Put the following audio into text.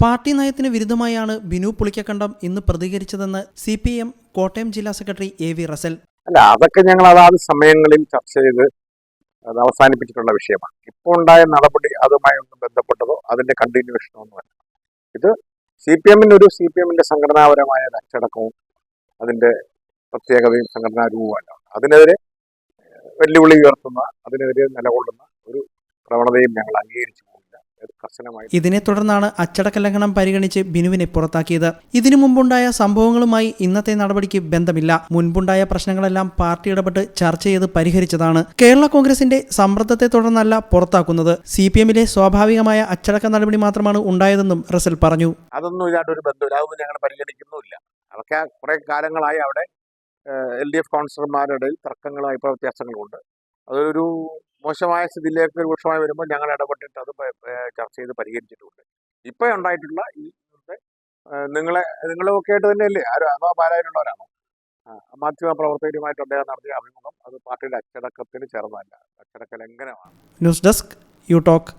Party നയത്തിന് വിരുദ്ധമായാണ് ബിനു പുളിക്കക്കണ്ടം ഇന്ന് പ്രതികരിച്ചതെന്ന് സി പി എം കോട്ടയം ജില്ലാ സെക്രട്ടറി എ വി റസൽ. അല്ല അതൊക്കെ ഞങ്ങൾ അതാത് സമയങ്ങളിൽ ചർച്ച ചെയ്ത് അത് അവസാനിപ്പിച്ചിട്ടുള്ള വിഷയമാണ്. ഇപ്പോൾ ഉണ്ടായ നടപടി അതുമായി ഒന്നും ബന്ധപ്പെട്ടതോ അതിന്റെ കണ്ടിന്യൂഷനോ ഒന്നുമല്ല ഇത് സി പി എമ്മിന് ഒരു സി പി എമ്മിന്റെ സംഘടനാപരമായ അച്ചടക്കവും അതിന്റെ പ്രത്യേകതയും സംഘടനാ രൂപമല്ല അതിനെതിരെ വെല്ലുവിളി ഉയർത്തുന്ന അതിനെതിരെ നിലകൊള്ളുന്ന ഒരു പ്രവണതയും ഞങ്ങൾ അംഗീകരിച്ചു കർശനമായി ഇതിനെ തുടർന്നാണ് അച്ചടക്ക ലംഘനം പരിഗണിച്ച് ബിനുവിനെ പുറത്താക്കിയത്. ഇതിനു മുമ്പുണ്ടായ സംഭവങ്ങളുമായി ഇന്നത്തെ നടപടിക്ക് ബന്ധമില്ല. മുൻപുണ്ടായ പ്രശ്നങ്ങളെല്ലാം പാർട്ടി ഇടപെട്ട് ചർച്ച ചെയ്ത് പരിഹരിച്ചതാണ്. കേരള കോൺഗ്രസിന്റെ സമ്മർദ്ദത്തെ തുടർന്നല്ല പുറത്താക്കുന്നത്. സി പി എമ്മിലെ സ്വാഭാവികമായ അച്ചടക്ക നടപടി മാത്രമാണ് ഉണ്ടായതെന്നും റസൽ പറഞ്ഞു. അതൊന്നും ഇതായിട്ടൊരു ബന്ധമില്ല. അതൊന്നും ഞങ്ങൾ പരിഗണിക്കുന്നുമില്ല. അതൊക്കെ കുറെ കാലങ്ങളായി അവിടെ എൽ ഡി എഫ് കൗൺസിലർമാരുടെ തർക്കങ്ങളായി വ്യത്യാസങ്ങളുണ്ട്. അതൊരു മോശമായ സ്ഥിതിയിലേക്ക് രൂക്ഷമായി വരുമ്പോൾ ഞങ്ങൾ ഇടപെട്ടിട്ട് അത് ചർച്ച ചെയ്ത് പരിഹരിച്ചിട്ടുണ്ട്. ഇപ്പോൾ ഉണ്ടായിട്ടുള്ള ഈ നിങ്ങളെ നിങ്ങളൊക്കെ ആയിട്ട് തന്നെയല്ലേ? ആരും അതോ പാലായിലുള്ളവരാണോ? ആ, മാധ്യമ പ്രവർത്തകരുമായിട്ട് അദ്ദേഹം നടത്തിയ അഭിമുഖം അത് പാർട്ടിയുടെ അച്ചടക്കത്തിന് ചേർന്നതല്ല അച്ചടക്ക ലംഘനമാണ്. News desk U talk.